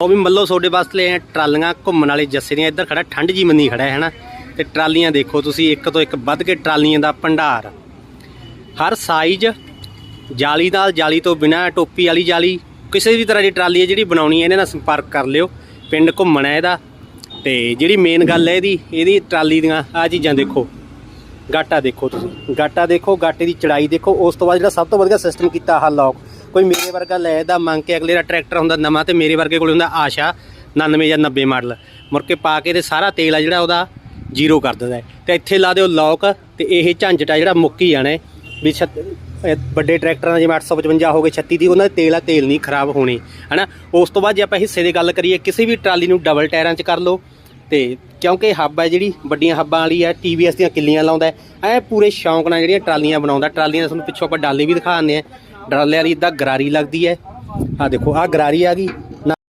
ਉਹ ਵੀ ਮੱਲੋ ਤੁਹਾਡੇ ਵਾਸਤੇ ਆਏ ਟਰਾਲੀਆਂ ਘੁੰਮਣ ਵਾਲੇ ਜੱਸੇ ਦੀਆਂ। ਇੱਧਰ ਖੜਾ, ਠੰਡ ਜੀ ਮੰਨੀ ਖੜਾ ਹੈ ਨਾ ਤੇ ਟਰਾਲੀਆਂ ਦੇਖੋ ਤੁਸੀਂ, ਇੱਕ ਤੋਂ ਇੱਕ ਵੱਧ ਕੇ ਟਰਾਲੀਆਂ ਦਾ ਭੰਡਾਰ। ਹਰ ਸਾਈਜ਼ ਜਾਲੀ ਨਾਲ ਜਾਲੀ ਤੋਂ ਬਿਨਾ, ਟੋਪੀ ਵਾਲੀ ਜਾਲੀ, ਕਿਸੇ ਵੀ ਤਰ੍ਹਾਂ ਦੀ ਟਰਾਲੀ ਹੈ ਜਿਹੜੀ ਬਣਾਉਣੀ ਹੈ ਇਹਨਾਂ ਨਾਲ ਸੰਪਰਕ ਕਰ ਲਿਓ। ਪਿੰਡ ਘੁੰਮਣਾ ਹੈ ਇਹਦਾ। ਤੇ ਜਿਹੜੀ ਮੇਨ ਗੱਲ ਹੈ ਇਹਦੀ ਇਹਦੀ ਟਰਾਲੀ ਦੀਆਂ ਆ ਚੀਜ਼ਾਂ ਦੇਖੋ। ਗਾਟਾ ਦੇਖੋ ਤੁਸੀਂ। ਗਾਟਾ ਦੇਖੋ, ਗਾਟੇ ਦੀ ਚੜਾਈ ਦੇਖੋ। ਉਸ ਤੋਂ ਬਾਅਦ ਜਿਹੜਾ ਸਭ ਤੋਂ ਵਧੀਆ ਸਿਸਟਮ ਕੀਤਾ ਆਹ ਲੌਕ ਕੋਈ ਮੇਰੇ ਵਰਗਾ ਲੈ ਦਾ ਮੰਗ ਕੇ ਅਗਲੇ ਦਾ ਟਰੈਕਟਰ ਹੁੰਦਾ ਨਵਾਂ ਤੇ ਮੇਰੇ ਵਰਗੇ ਕੋਲ ਹੁੰਦਾ ਆਸ਼ਾ 99 ਜਾਂ 90 ਮਾਡਲ। ਮੁੜ ਕੇ ਪਾ ਕੇ ਤੇ ਸਾਰਾ ਤੇਲ ਆ ਜਿਹੜਾ ਉਹਦਾ ਜ਼ੀਰੋ ਕਰ ਦਿੰਦਾ ਹੈ। ਤੇ ਇੱਥੇ ਲਾ ਦਿਓ ਲੌਕ ਤੇ ਇਹ ਝੰਜਟ ਆ ਜਿਹੜਾ ਮੁੱਕ ਹੀ। ਜਾਣਾ ਵੀ ਛੱਤ- ਇਹ ਵੱਡੇ ਟਰੈਕਟਰਾਂ ਦਾ ਜਿਵੇਂ 855 ਹੋ ਗਏ 36 ਦੀ, ਉਹਨਾਂ ਦੇ ਤੇਲ ਆ, ਤੇਲ ਨਹੀਂ ਖਰਾਬ ਹੋਣੇ। ਹਨਾ? ਉਸ ਤੋਂ ਬਾਅਦ ਜੇ ਆਪਾਂ ਹਿੱਸੇ ਦੀ ਗੱਲ ਕਰੀਏ, ਕਿਸੇ ਵੀ ਟਰਾਲੀ ਨੂੰ ਡਬਲ ਟਾਇਰਾਂ 'ਚ ਕਰ ਲਓ। ਤੇ ਕਿਉਂਕਿ ਹੱਬ ਹੈ ਜਿਹੜੀ, ਵੱਡੀਆਂ ਹੱਬਾਂ ਵਾਲੀ ਹੈ ਟੀਵੀਐਸ ਦੀਆਂ ਕਿੱਲੀਆਂ ਲਾਉਂਦਾ ਐ ਪੂਰੇ ਸ਼ੌਂਕ ਨਾਲ ਜਿਹੜੀਆਂ ਟਰਾਲੀਆਂ ਬਣਾਉਂਦਾ, ਟਰਾਲੀਆਂ ਦਾ ਤੁਹਾਨੂੰ ਪਿੱਛੋਂ ਆਪਾਂ ਡਾਲੇ ਵੀ ਦਿਖਾਉਂਦੇ ਆ ਡਾਲੇ ਵਾਲੀ ਇਦਾਂ ਗਰਾਰੀ ਲੱਗਦੀ ਹੈ। ਆ ਦੇਖੋ ਆ ਗਰਾਰੀ ਆ ਗਈ।